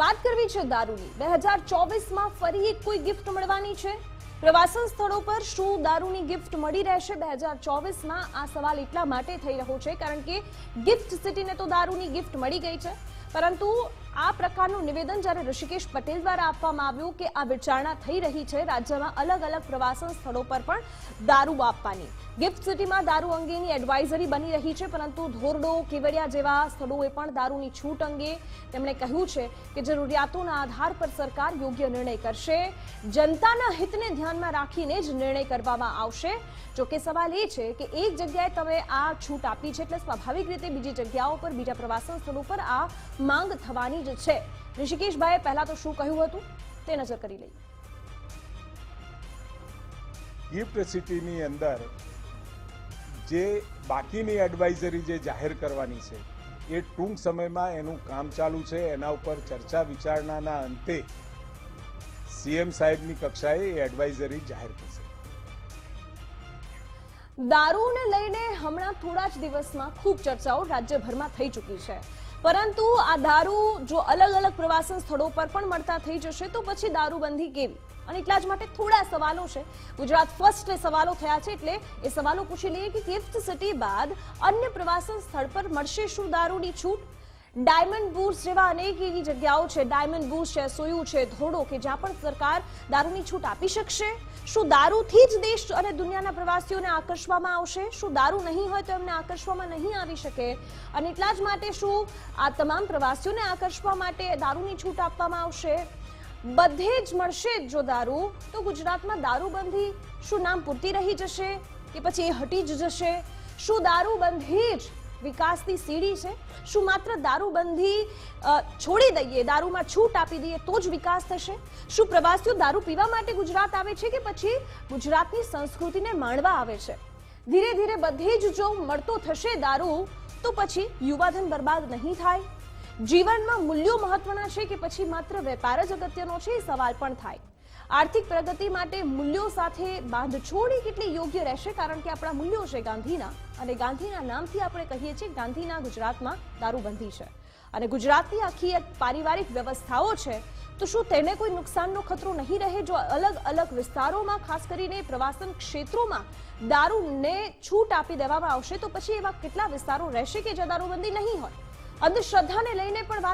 વાત કરવી છે દારૂની. બે હજાર ચોવીસમાં ફરી એક કોઈ ગિફ્ટ મળવાની છે? પ્રવાસન સ્થળો પર શું દારૂની ગિફ્ટ મળી રહેશે? બે હજાર ચોવીસમાં આ સવાલ એટલા માટે થઈ રહ્યો છે, કારણ કે ગિફ્ટ સિટીને તો દારૂની ગિફ્ટ મળી ગઈ છે. પરંતુ આ પ્રકારનું નિવેદન જ્યારે ઋષિકેશ પટેલ દ્વારા આપવામાં આવ્યું કે આ વિચારણા થઈ રહી છે, રાજ્યમાં અલગ અલગ પ્રવાસન સ્થળો પર પણ દારૂ આપવાની ગિફ્ટ સિટીમાં દારૂ અંગેની એડવાઇઝરી બની રહી છે, પરંતુ ધોરડો, કેવડિયા જેવા સ્થળોએ પણ દારૂની છૂટ અંગે તેમણે કહ્યું છે કે જરૂરિયાતોના આધાર પર સરકાર યોગ્ય નિર્ણય કરશે. જનતાના હિતને ધ્યાનમાં રાખીને જ નિર્ણય કરવામાં આવશે. જોકે સવાલ એ છે કે એક જગ્યાએ તમે આ છૂટ આપી છે એટલે સ્વાભાવિક રીતે બીજી જગ્યાઓ પર, બીજા પ્રવાસન સ્થળો પર આ માંગ થવાની જ છે. ઋષિકેશભાઈએ પહેલા તો શું કહ્યું હતું? તે નજર કરી લઈએ. ગિફ્ટ સિટીની અંદર જે બાકીની એડવાઇઝરી જે જાહેર કરવાની છે એ ટૂંક સમયમાં એનું કામ ચાલુ છે. એના ઉપર ચર્ચા વિચારણાના અંતે સીએમ સાહેબની કક્ષાએ એ એડવાઇઝરી જાહેર થશે દારૂને લઈને હમણાં થોડા જ દિવસમાં ખૂબ ચર્ચાઓ રાજ્યભરમાં થઈ ચૂકી છે. પરંતુ આ દારૂ જો અલગ અલગ પ્રવાસન સ્થળો પર પણ મળતા થઈ જશે, તો પછી દારૂબંધી કેવી? અને એટલા જ માટે થોડા સવાલો છે. ગુજરાત ફર્સ્ટ સવાલો થયા છે એટલે એ સવાલો પૂછી લઈએ કે ગિફ્ટ સિટી બાદ અન્ય પ્રવાસન સ્થળ પર મળશે શું દારૂની છૂટ? ડાયમંડ બુર્સ જેવા અનેક એવી જગ્યાઓ છે. ડાયમંડ બુર્સ છે, સોયું છે, ધોળો કે જ્યાં પણ સરકાર દારૂની છૂટ આપી શકશે? શું દારૂથી જ દેશ અને દુનિયાના પ્રવાસીઓને આકર્ષવામાં આવશે? શું દારૂ નહીં હોય તો એમને આકર્ષવામાં નહીં આવી શકે? અને એટલા જ માટે શું આ તમામ પ્રવાસીઓને આકર્ષવા માટે દારૂની છૂટ આપવામાં આવશે? બધે જ મળશે જ દારૂ. તો ગુજરાતમાં દારૂબંધી શું નામ પૂરતી રહી જશે કે પછી એ હટી જ જશે? શું દારૂબંધી જ વિકાસની સીડી છે. શું માત્ર દારૂબંધી છોડી દઈએ, દારૂમાં છૂટ આપી દઈએ તો જ વિકાસ થશે? શું પ્રવાસીઓ દારૂ પીવા માટે ગુજરાત આવે છે કે પછી ગુજરાતની સંસ્કૃતિને માણવા આવે છે? ધીરે ધીરે બધે જ જો મળતો થશે દારૂ, તો પછી યુવાધન બરબાદ નહીં થાય? જીવનમાં મૂલ્યો મહત્વના છે કે પછી માત્ર વેપાર જ અગત્યનો છે? એ સવાલ પણ થાય. આર્થિક પ્રગતિ માટે મૂલ્યો સાથે બાંધછોડી કેટલી યોગ્ય રહેશે? કારણ કે આપણા મૂલ્યો છે ગાંધીના અને ગાંધીના નામથી આપણે કહીએ છીએ ગાંધીના ગુજરાતમાં દારૂબંધી છે. અને ગુજરાતની આખી એક પારિવારિક વ્યવસ્થાઓ છે, તો શું તેને કોઈ નુકસાનનો ખતરો નહીં રહે જો અલગ અલગ વિસ્તારોમાં, ખાસ કરીને પ્રવાસન ક્ષેત્રોમાં, દારૂને છૂટ આપી દેવામાં આવશે? તો પછી એવા કેટલા વિસ્તારો રહેશે કે જ્યાં દારૂબંધી નહીં હોય? અંધશ્રદ્ધાને લઈને પણ